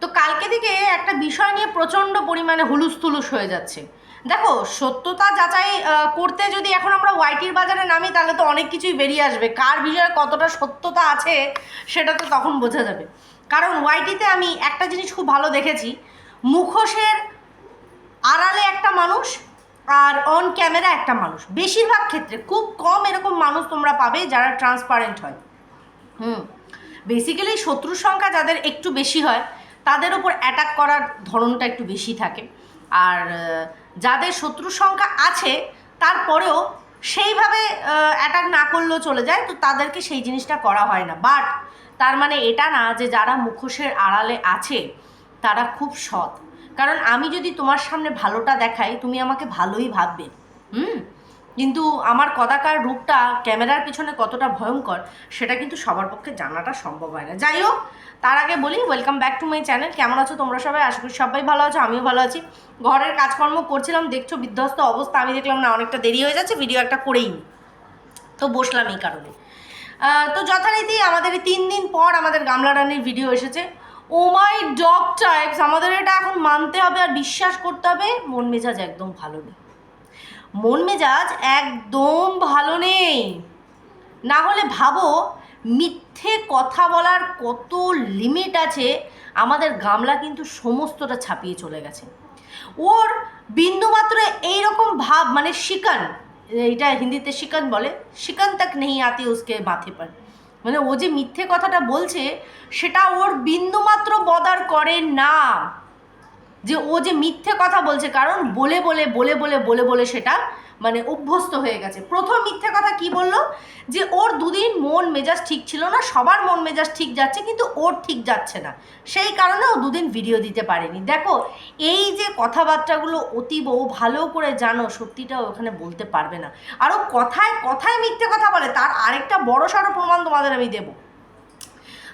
তো কালকে থেকে একটা বিষয় নিয়ে প্রচণ্ড পরিমাণে হুলুস তুলুস হয়ে যাচ্ছে। দেখো, সত্যতা যাচাই করতে যদি এখন আমরা ওয়াইটির বাজারে নামি, তাহলে তো অনেক কিছুই বেরিয়ে আসবে। কার বিষয়ে কতটা সত্যতা আছে, সেটা তো তখন বোঝা যাবে। কারণ ওয়াইটিতে আমি একটা জিনিস খুব ভালো দেখেছি, মুখোশের আড়ালে একটা মানুষ আর অন ক্যামেরা একটা মানুষ। বেশিরভাগ ক্ষেত্রে খুব কম এরকম মানুষ তোমরা পাবে যারা ট্রান্সপারেন্ট হয়। হুম বেসিক্যালি শত্রুর সংখ্যা যাদের একটু বেশি হয় তাদের ওপর অ্যাটাক করার ধরনটা একটু বেশি থাকে। আর যাদের শত্রুর সংখ্যা আছে, তারপরেও সেইভাবে অ্যাটাক না করলেও চলে যায়, তো তাদেরকে সেই জিনিসটা করা হয় না। বাট তার মানে এটা না যে যারা মুখোশের আড়ালে আছে, তারা খুব সৎ। কারণ আমি যদি তোমার সামনে ভালোটা দেখাই, তুমি আমাকে ভালোই ভাববে। হুম? কিন্তু আমার কদাকার রূপটা ক্যামেরার পিছনে কতটা ভয়ঙ্কর, সেটা কিন্তু সবার পক্ষে জানাটা সম্ভব হয় না। যাই হোক, তার আগে বলি welcome back to my channel কেমন আছো তোমরা সবাই? আশা করি সবাই ভালো আছো, আমিও ভালো আছি। ঘরের কাজকর্ম করছিলাম, দেখছ বিধ্বস্ত অবস্থা, আমি দেখলাম না, অনেকটা দেরি হয়ে যাচ্ছে ভিডিও একটা করেই তো বসলাম এই কারণে। তো যথারীতি আমাদের তিন দিন পর আমাদের গামলা রানির ভিডিও এসেছে। ও মাই ডগ টাইপস আমাদের এটা এখন মানতে হবে আর বিশ্বাস করতে হবে, মন মেজাজ একদম ভালো নেই। মন মেজাজ একদম ভালো নেই। না হলে ভাবো, মিথ্যে কথা বলার কত লিমিট আছে, আমাদের গামলা কিন্তু সমস্তটা ছাপিয়ে চলে গেছে। ওর বিন্দুমাত্র এইরকম ভাব মানে শিকান এটা হিন্দিতে শিকান বলে, শিকান তাক নেই আতে উসকে মাথে পার। মানে ও যে মিথ্যে কথাটা বলছে, সেটা ওর বিন্দুমাত্র বদার করে না। যে ও যে মিথ্যে কথা বলছে, কারণ বলে বলে বলে বলে বলে বলে সেটা মানে অভ্যস্ত হয়ে গেছে। প্রথম মিথ্যে কথা কি বলল? যে ওর দুদিন মন মেজাজ ঠিক ছিল না, সবার মন মেজাজ ঠিক যাচ্ছে, কিন্তু ওর ঠিক যাচ্ছে না। সেই কারণে ও দুদিন ভিডিও দিতে পারেনি। দেখো, এই যে কথাবার্তাগুলো অতীব, ও ভালো করে জানো, সত্যিটা ওখানে বলতে পারবে না। আর ও কথায় কথায় মিথ্যে কথা বলে, তার আরেকটা বড় সড়ো প্রমাণ তোমাদের আমি দেবো।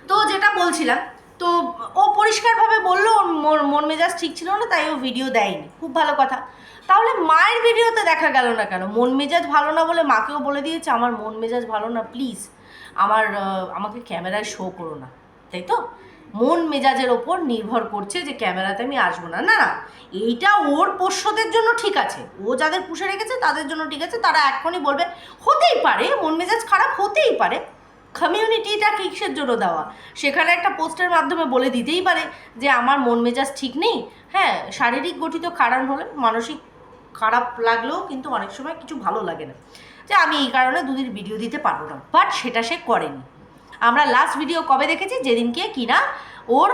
তো যেটা বলছিলাম তো ও পরিষ্কারভাবে বলল, ওর মন- মেজাজ ঠিক ছিল না, তাই ও ভিডিও দেয়নি। খুব ভালো কথা। তাহলে মায়ের ভিডিওতে দেখা গেল না কেন? মন মেজাজ ভালো না বলে মাকেও বলে দিয়েছে, আমার মন মেজাজ ভালো না প্লিজ আমার আমাকে ক্যামেরায় শো করো না। তাই তো? মন মেজাজের ওপর নির্ভর করছে যে ক্যামেরাতে আমি আসব না। না না, এইটা ওর পোষ্যদের জন্য ঠিক আছে। ও যাদের পুষে রেখেছে, তাদের জন্য ঠিক আছে। তারা এখনই বলবে, হতেই পারে, মন মেজাজ খারাপ হতেই পারে। কমিউনিটিটা কিসের জন্য দেওয়া? সেখানে একটা পোস্টের মাধ্যমে বলে দিতেই পারে যে আমার মন মেজাজ ঠিক নেই। হ্যাঁ শারীরিক গঠিত কারণ হলে মানসিক খারাপ লাগলেও কিন্তু অনেক সময় কিছু ভালো লাগে না। যে আমি এই কারণে দুদিন ভিডিও দিতে পারব না। বাট সেটা সে করেনি। আমরা লাস্ট ভিডিও কবে দেখেছি? যেদিনকে কিনা ওর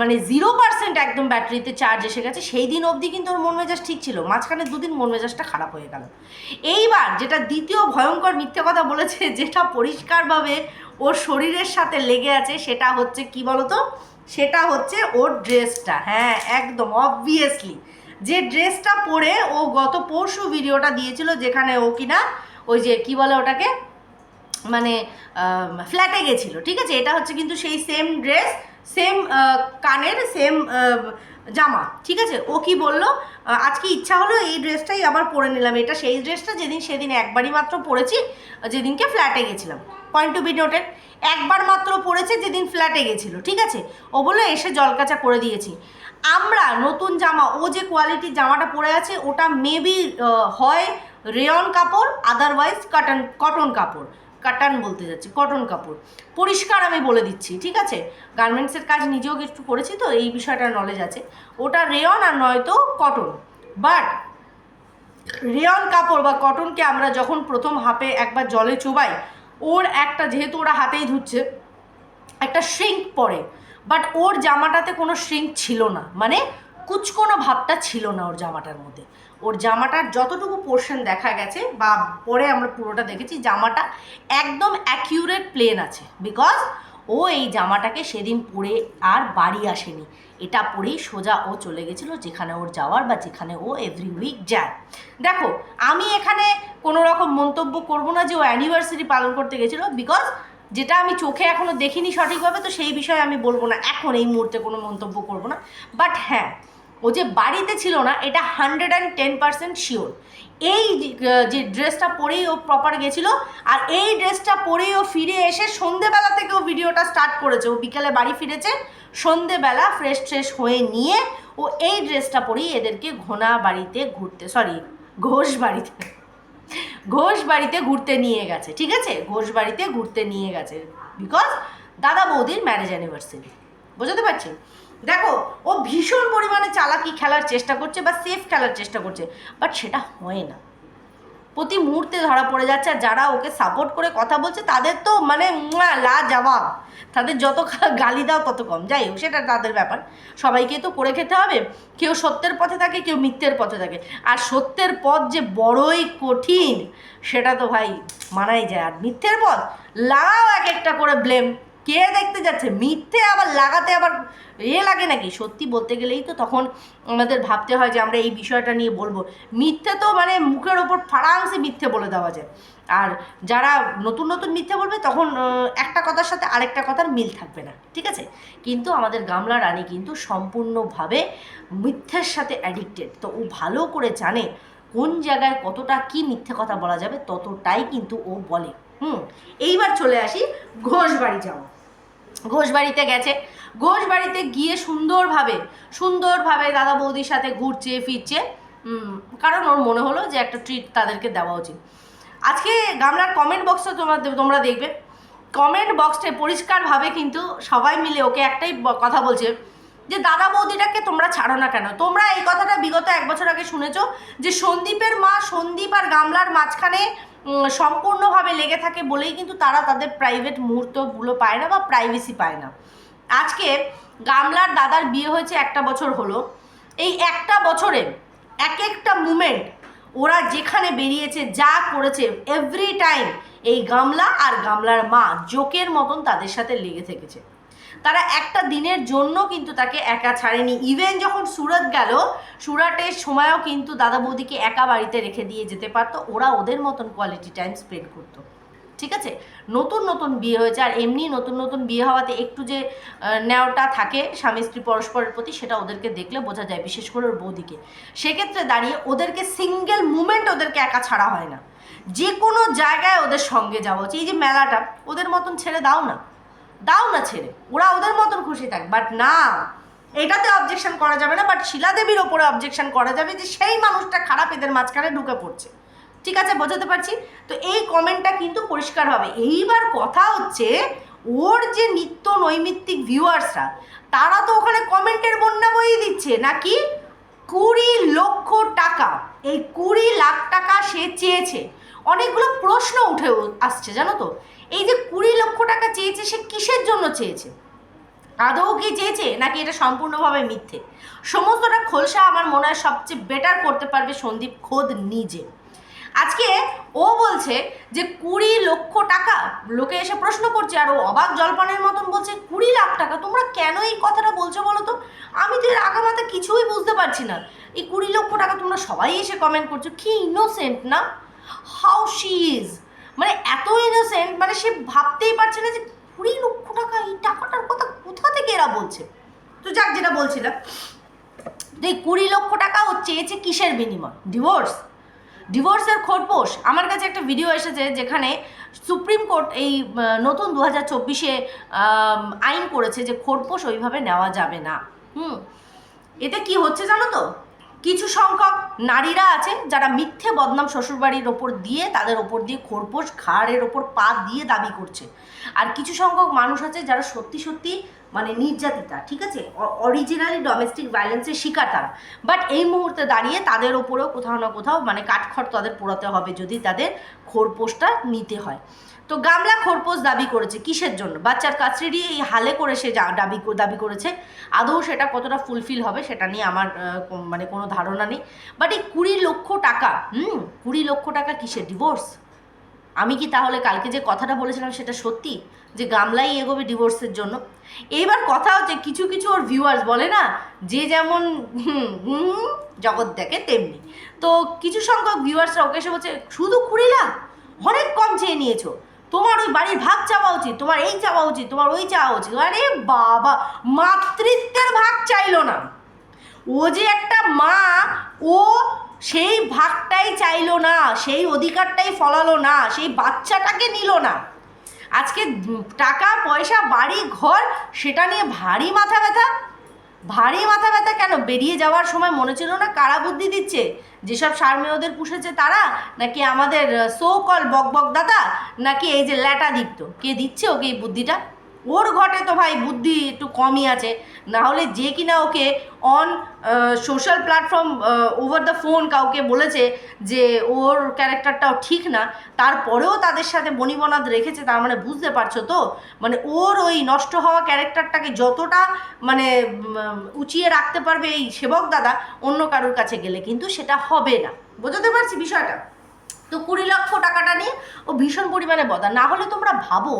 মানে জিরো পার্সেন্ট একদম ব্যাটারিতে চার্জ এসে গেছে। সেই দিন অবধি কিন্তু ওর মন মেজাজ ঠিক ছিল। মাঝখানে দুদিন মন মেজাজটা খারাপ হয়ে গেল। এইবার যেটা দ্বিতীয় ভয়ঙ্কর মিথ্যে কথা বলেছে, যেটা পরিষ্কারভাবে ওর শরীরের সাথে লেগে আছে সেটা হচ্ছে কি বলতো? সেটা হচ্ছে ওর ড্রেসটা। হ্যাঁ একদম অবভিয়াসলি যে ড্রেসটা পরে ও গত পরশু ভিডিওটা দিয়েছিল যেখানে ও কিনা ওই যে কি বলে ওটাকে? মানে ফ্ল্যাটে গেছিল, ঠিক আছে? এটা হচ্ছে কিন্তু সেই সেম ড্রেস সেম কানের সেম জামা, ঠিক আছে? ও কি বলল? আজকে ইচ্ছা হলো এই ড্রেসটাই আবার পরে নিলাম। এটা সেই ড্রেসটা যেদিন সেদিন একবারই মাত্র পরেছি, যেদিনকে ফ্ল্যাটে গেছিলাম। পয়েন্ট টু বি নোটেড একবার মাত্র পরেছে যেদিন ফ্ল্যাটে গেছিল, ঠিক আছে? ও বলল, এসে জলকাচা করে দিয়েছি। আমরা নতুন জামা, ও যে কোয়ালিটির জামাটা পরে আছে, ওটা মেবি হয় রেয়ন কাপড় আদারওয়াইজ কটন কটন কাপড়। কাটান বলতে যাচ্ছি, কটন কাপড়। পরিষ্কার আমি বলে দিচ্ছি, ঠিক আছে? গার্মেন্টসের কাজ নিজেও একটু করেছি তো, এই বিষয়টার নলেজ আছে। ওটা রেয়ন আর নয়তো কটন বাট রেয়ন কাপড় বা কটনকে আমরা যখন প্রথম হাফে একবার জলে চোবাই, ওর একটা, যেহেতু ওরা হাতেই ধুচ্ছে, একটা শ্রিঙ্ক পরে বাট ওর জামাটাতে কোনো শ্রিঙ্ক ছিল না মানে কুচকোনো ভাবটা ছিল না ওর জামাটার মধ্যে। ওর জামাটার যতটুকু পোর্শন দেখা গেছে বা পরে আমরা পুরোটা দেখেছি, জামাটা একদম অ্যাকিউরেট প্লেন আছে। বিকজ ও এই জামাটাকে সেদিন পরে আর বাড়ি আসেনি। এটা পরেই সোজা ও চলে গেছিল যেখানে ওর যাওয়ার বা যেখানে ও এভরি উইক যায়। দেখো, আমি এখানে কোনো রকম মন্তব্য করব না যে ও অ্যানিভার্সারি পালন করতে গেছিল। বিকজ যেটা আমি চোখে এখনও দেখিনি সঠিকভাবে, তো সেই বিষয়ে আমি বলব না। এখন এই মুহূর্তে কোনো মন্তব্য করব না। বাট হ্যাঁ ও যে বাড়িতে ছিল না, এটা hundred and ten percent sure এই যে- ড্রেসটা পরেই ও প্রপার গেছিল, আর এই ড্রেসটা পরেই ও ফিরে এসে সন্ধেবেলা থেকে ও ভিডিওটা স্টার্ট করেছে। ও বিকেলে বাড়ি ফিরেছে, সন্ধেবেলা ফ্রেশ ট্রেশ হয়ে নিয়ে ও এই ড্রেসটা পরেই এদেরকে ঘোনা বাড়িতে ঘুরতে সরি ঘোষ বাড়িতে ঘোষ বাড়িতে ঘুরতে নিয়ে গেছে, ঠিক আছে? ঘোষ বাড়িতে ঘুরতে নিয়ে গেছে বিকজ দাদা বৌদির ম্যারেজ অ্যানিভার্সারি বুঝতে পারছি দেখো, ও ভীষণ পরিমাণে চালাকি খেলার চেষ্টা করছে বা সেফ খেলার চেষ্টা করছে বাট সেটা হয় না। প্রতি মুহূর্তে ধরা পড়ে যাচ্ছে আর যারা ওকে সাপোর্ট করে কথা বলছে, তাদের তো মানে লা জবাব তাদের যত গালি দাও তত কম। যাই হোক, সেটা তাদের ব্যাপার। সবাইকে তো করে খেতে হবে। কেউ সত্যের পথে থাকে, কেউ মিথ্যের পথে থাকে। আর সত্যের পথ যে বড়ই কঠিন, সেটা তো ভাই মানাই যায়। আর মিথ্যের পথ লাগাও এক একটা করে ব্লেম কে দেখতে যাচ্ছে? মিথ্যে আবার লাগাতে আবার এ লাগে নাকি? সত্যি বলতে গেলেই তো তখন আমাদের ভাবতে হয় যে আমরা এই বিষয়টা নিয়ে বলব। মিথ্যে তো মানে মুখের ওপর ফারাংসে মিথ্যে বলে দেওয়া যায়। আর যারা নতুন নতুন মিথ্যে বলবে, তখন একটা কথার সাথে আরেকটা কথার মিল থাকবে না। ঠিক আছে? কিন্তু আমাদের গামলা রানী কিন্তু সম্পূর্ণভাবে মিথ্যের সাথে অ্যাডিক্টেড তো ও ভালো করে জানে কোন জায়গায় কতটা কি মিথ্যে কথা বলা যাবে, ততটাই কিন্তু ও বলে। হুম, এইবার চলে আসি ঘোষ বাড়ি যাও ঘোষ বাড়িতে গেছে। ঘোষ বাড়িতে গিয়ে সুন্দরভাবে সুন্দরভাবে দাদা বৌদির সাথে ঘুরছে, ফিরছে। কারণ ওর মনে হলো যে একটা ট্রিট তাদেরকে দেওয়া উচিত। আজকে গামলার কমেন্ট বক্সটা তোমরা তোমরা দেখবে। কমেন্ট বক্সে পরিষ্কারভাবে কিন্তু সবাই মিলে ওকে একটাই কথা বলছে যে দাদা বৌদিটাকে তোমরা ছাড়ো না কেন? তোমরা এই কথাটা বিগত এক বছর আগে শুনেছো যে সন্দীপের মা সন্দীপ আর গামলার মাঝখানে সম্পূর্ণভাবে লেগে থাকে বলেই কিন্তু তারা তাদের প্রাইভেট মুহূর্তগুলো পায় না বা প্রাইভেসি পায় না। আজকে গামলার দাদার বিয়ে হয়েছে একটা বছর হলো। এই একটা বছরে এক একটা মুমেন্ট ওরা যেখানে বেরিয়েছে, যা করেছে এভরি টাইম এই গামলা আর গামলার মা, জোকের মতন তাদের সাথে লেগে থেকেছে। তারা একটা দিনের জন্য কিন্তু তাকে একা ছাড়েনি। ইভেন যখন সুরত গেল, সুরাটের সময়ও কিন্তু দাদা বৌদিকে একা বাড়িতে রেখে দিয়ে যেতে পারতো। ওরা ওদের মতন কোয়ালিটি টাইম স্পেন্ড করতো। ঠিক আছে? নতুন নতুন বিয়ে হয়েছে, আর এমনি নতুন নতুন বিয়ে হওয়াতে একটু যে ন্যাওটা থাকে স্বামী স্ত্রী পরস্পরের প্রতি, সেটা ওদেরকে দেখলে বোঝা যায়, বিশেষ করে ওর বৌদিকে। সেক্ষেত্রে দাঁড়িয়ে ওদেরকে সিঙ্গেল মুমেন্ট ওদেরকে একা ছাড়া হয় না। যে কোনো জায়গায় ওদের সঙ্গে যাওয়া উচিত। এই যে মেলাটা, ওদের মতন ছেড়ে দাও না। দাও না ছেড়ে। ওরা ওদের মতন খুশি থাক। বাট না, এটাতে অবজেকশন করা যাবে না। বাট শিলাদেবীর ওপরে অবজেকশন করা যাবে যে সেই মানুষটা খারাপ এদের মাঝখানে ঢুকে পড়ছে। ঠিক আছে, বোঝাতে পারছি? তো এই কমেন্টটা কিন্তু পরিষ্কার হবে। এইবার কথা হচ্ছে, ওর যে নিত্য নৈমিত্তিক ভিউয়ার্সরা তারা তো ওখানে কমেন্টের বন্যা বইয়ে দিচ্ছে। নাকি? কুড়ি লক্ষ টাকা। এই কুড়ি লাখ টাকা সে চেয়েছে। অনেকগুলো প্রশ্ন উঠে আসছে, জানো তো? এই যে চেয়েছে সে কিসের জন্য চেয়েছে? আদৌ কি চেয়েছে নাকি এটা সম্পূর্ণভাবে মিথ্যে? সমস্তটা খোলসা আমার মনে হয় সবচেয়ে বেটার করতে পারবে সন্দীপ খোদ নিজে। আজকে ও বলছে যে কুড়ি লক্ষ টাকা, লোকে এসে প্রশ্ন করছে, আর ও অবাক জলপানের মতন বলছে, কুড়ি লাখ টাকা, তোমরা কেন এই কথাটা বলছো বলো তো? আমি তো এর আগামাতে কিছুই বুঝতে পারছি না। এই কুড়ি লক্ষ টাকা তোমরা সবাই এসে কমেন্ট করছ, কি ইনোসেন্ট না? হাউ শি ইজ মানে এত ইনোসেন্ট মানে সে ভাবতেই পারছে না যে কুড়ি লক্ষ টাকা, এই টাকাটার কথা কোথা থেকে এরা বলছে? তো যাক, যেটা বলছিলাম তো এই কুড়ি লক্ষ টাকা ও চেয়েছে কিসের বিনিময়? ডিভোর্স ডিভোর্সের খোরপোশ আমার কাছে একটা ভিডিও এসেছে যেখানে সুপ্রিম কোর্ট এই নতুন দু হাজার চব্বিশে আইন করেছে যে খোরপোশ ওইভাবে নেওয়া যাবে না। হুম। এতে কি হচ্ছে জানো তো? কিছু সংখ্যক নারীরা আছে যারা মিথ্যে বদনাম শ্বশুরবাড়ির ওপর দিয়ে, তাদের ওপর দিয়ে খোরপোশ, ঘাড়ের ওপর পা দিয়ে দাবি করছে। আর কিছু সংখ্যক মানুষ আছে যারা সত্যি সত্যি মানে নির্যাতিতা, ঠিক আছে? অরিজিনালি ডোমেস্টিক ভায়োলেন্সের শিকার তারা। বাট এই মুহূর্তে দাঁড়িয়ে তাদের ওপরেও কোথাও না কোথাও মানে কাঠখড় তাদের পোড়াতে হবে যদি তাদের খোরপোশটা নিতে হয়। তো গামলা খোরপোশ দাবি করেছে, কিসের জন্য? বাচ্চার কাছড়ি এই হালে করে সে দাবি দাবি করেছে, আদৌ সেটা কতটা ফুলফিল হবে সেটা নিয়ে আমার মানে কোনো ধারণা নেই। বাট এই কুড়ি লক্ষ টাকা, হুম, কুড়ি লক্ষ টাকা কিসের? ডিভোর্স আমি কি তাহলে কালকে যে কথাটা বলেছিলাম সেটা সত্যি? যে গামলাই এগোবে ডিভোর্সের জন্য? এইবার কথা হচ্ছে কিছু কিছু ওর ভিউয়ার্স বলে না, যে যেমন জগৎ দেখে তেমনি। তো কিছু সংখ্যক ভিউয়ার্সরা ওকে এসে বলছে, শুধু কুড়ি লাখ? অনেক কম চেয়ে নিয়েছো। তোমার ওই বাড়ির ভাগ চাওয়া উচিত, তোমার এই চাওয়া উচিত, তোমার ওই চাওয়া উচিত। আরে বাবা, মাতৃত্বের ভাগ চাইলো না। ও যে একটা মা, ও সেই ভাগটাই চাইলো না, সেই অধিকারটাই ফলালো না, সেই বাচ্চাটাকে নিল না। আজকে টাকা, পয়সা, বাড়ি, ঘর, সেটা নিয়ে ভারী মাথা ব্যথা। ভারী মাথা ব্যথা কেন? বেরিয়ে যাওয়ার সময় মনে ছিল না কারা বুদ্ধি দিচ্ছে? যেসব সার মেয়েদের পুষেছে তারা? নাকি আমাদের সো কল বক বক দাদা? নাকি এই যে ল্যাটা দীপ্ত কে দিচ্ছে ওকে এই বুদ্ধিটা? ওর ঘটে তো ভাই, বুদ্ধি একটু কমই আছে। না হলে যে কিনা ওকে on social platform over the phone কাউকে বলেছে যে ওর ক্যারেক্টারটাও ঠিক না, তারপরেও তাদের সাথে বনিবনাদ রেখেছে, তার মানে বুঝতে পারছ তো? মানে ওর ওই নষ্ট হওয়া ক্যারেক্টারটাকে যতটা মানে উঁচিয়ে রাখতে পারবে এই সেবক দাদা, অন্য কারোর কাছে গেলে কিন্তু সেটা হবে না। বোঝাতে পারছি বিষয়টা? তো কুড়ি লক্ষ টাকাটা নিয়ে ও ভীষণ পরিমাণে বদা না হলে তোমরা ভাবো,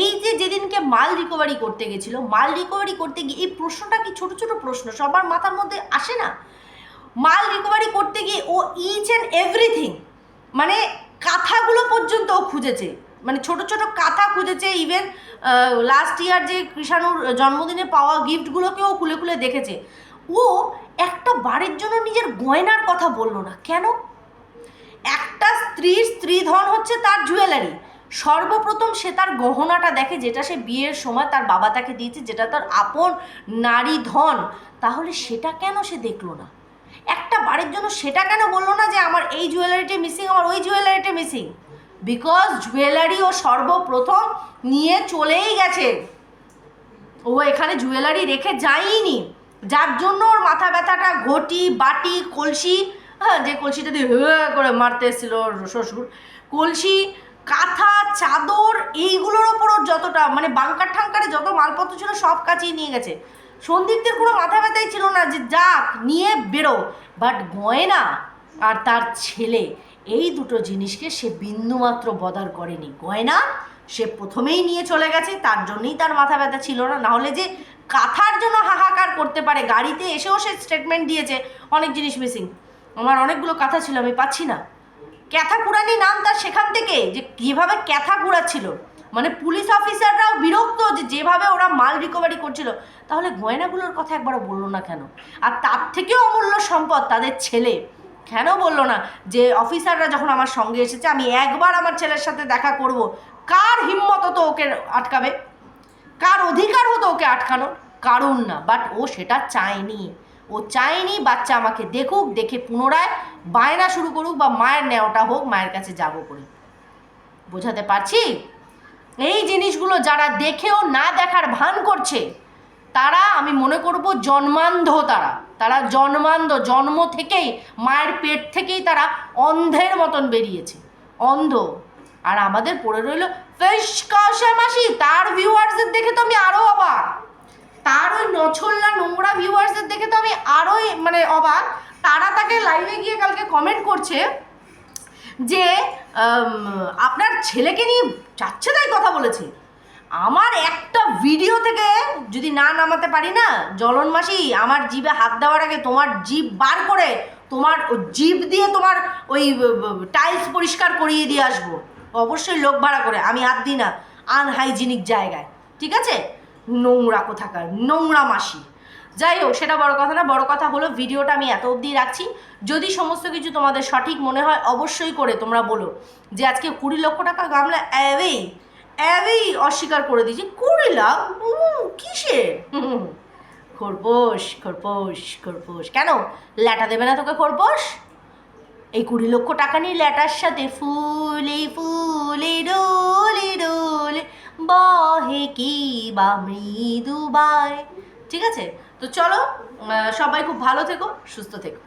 এই যে যেদিনকে মাল রিকভারি করতে গেছিল, মাল রিকভারি করতে গিয়ে এই প্রশ্নটা কি ছোট ছোট প্রশ্ন? সবার মাথার মধ্যে আসে না? মাল রিকভারি করতে গিয়ে ও ইচ অ্যান্ড এভরিথিং মানে কাঁথাগুলো পর্যন্ত ও খুঁজেছে। মানে ছোট ছোট কাঁথা খুঁজেছে ইভেন লাস্ট ইয়ার যে কৃষাণুর জন্মদিনে পাওয়া গিফটগুলোকেও খুলে খুলে দেখেছে। ও একটা বাড়ির জন্য নিজের গয়নার কথা বলল না। কেন? একটা স্ত্রীর স্ত্রীধন হচ্ছে তার জুয়েলারি সর্বপ্রথম সে তার গহনাটা দেখে যেটা সে বিয়ের সময় তার বাবা তাকে দিয়েছে, যেটা তার আপন নারী ধন। তাহলে সেটা কেন সে দেখল না? একটা বাড়ির জন্য সেটা কেন বলল না যে আমার এই জুয়েলারিটা মিসিং আমার ওই জুয়েলারিটা মিসিং বিকজ জুয়েলারি ও সর্বপ্রথম নিয়ে চলেই গেছে। ও এখানে জুয়েলারি রেখে যায়নি যার জন্য ওর মাথা ব্যথাটা, ঘটি, বাটি, কলসি হ্যাঁ যে কলসিটা দিয়ে হয়ে করে মারতে এসেছিল শ্বশুর, কলসি, কাঁথা, চাদর, এইগুলোর ওপর ওর যতটা মানে বাংকার ঠাঙ্কারে যত মালপত্র ছিল সব কাছেই নিয়ে গেছে। সন্দীপদের কোনো মাথা ব্যথাই ছিল না যে যাক, নিয়ে বেরো। বাট গয়না আর তার ছেলে, এই দুটো জিনিসকে সে বিন্দুমাত্র বদার করেনি। গয়না সে প্রথমেই নিয়ে চলে গেছে, তার জন্যই তার মাথা ব্যথা ছিল না। নাহলে যে কাথার জন্য হাহাকার করতে পারে, গাড়িতে এসেও সে স্টেটমেন্ট দিয়েছে, অনেক জিনিস মিসিং আমার অনেকগুলো কথা ছিল, আমি পাচ্ছি না। ক্যাথা কুড়ানি নাম তার সেখান থেকে, যে কীভাবে ক্যাথা কুড়াচ্ছিল মানে পুলিশ অফিসাররাও বিরক্ত যে যেভাবে ওরা মাল রিকভারি করছিল, তাহলে গয়নাগুলোর কথা একবারও বলল না কেন? আর তার থেকেও অমূল্য সম্পদ তাদের ছেলে। কেন বলল না যে অফিসাররা যখন আমার সঙ্গে এসেছে, আমি একবার আমার ছেলের সাথে দেখা করব। কার হিম্মত তো ওকে আটকাবে? কার অধিকার হতো ওকে আটকানোর? কারণ না বাট ও সেটা চায়নি। ও চায়নি, বাচ্চা আমাকে দেখুক, দেখে পুনরায় বায়না শুরু করুক বা মায়ের নেওয়াটা হোক, মায়ের কাছে যাব করে বোঝাতে পারছি? এই জিনিসগুলো যারা দেখেও না দেখার ভান করছে, তারা, আমি মনে করব, জন্মান্ধ তারা। তারা জন্মান্ধ, জন্ম থেকেই, মায়ের পেট থেকেই তারা অন্ধের মতন বেরিয়েছে। অন্ধ। আর আমাদের পড়ে রইল ফেস কষা মাসি, তার ভিউয়ার্সদের দেখে তো আমি আরও অবাক। তার ওই নছল্লা নোংরা ভিউয়ার্সদের দেখে তো আমি আরোই মানে অবাক। তারা তাকে লাইভে গিয়ে কালকে কমেন্ট করছে যে আপনার ছেলেকে নিয়ে যাচ্ছে তাই কথা বলেছে। আমার একটা ভিডিও থেকে যদি না নামাতে পারি না, জলন মাসি, আমার জিভে হাত দেওয়ার আগে তোমার জিভ বার করে তোমার জিভ দিয়ে তোমার ওই টাইলস পরিষ্কার করিয়ে দিয়ে আসব। অবশ্যই লোক ভাড়া করে, আমি হাত দিই না আনহাইজিনিক জায়গায়। ঠিক আছে? নোংরা কোথাকার নোংরা মাসি। যাই হোক সেটা বড় কথা না বড় কথা হলো ভিডিওটা আমি এত অবধি রাখছি। যদি সমস্ত কিছু তোমাদের সঠিক মনে হয় অবশ্যই করে তোমরা বলো যে আজকে কুড়ি লক্ষ টাকা গামলা অ্যাওয়েই অ্যাওয়েই অস্বীকার করে দিয়েছি। কুড়ি লাখ? হুম, খরপোশ খরপোশ খরপোশ। কেন? ল্যাটা দেবে না তোকে খরপোশ? এই কুড়ি লক্ষ টাকা নিয়ে ল্যাটার সাথে ফুলে ফুলে ডোলে ডোলে বহে কি বা মৃদুবায় ঠিক আছে? তো চলো সবাই খুব ভালো থেকো সুস্থ থেকো।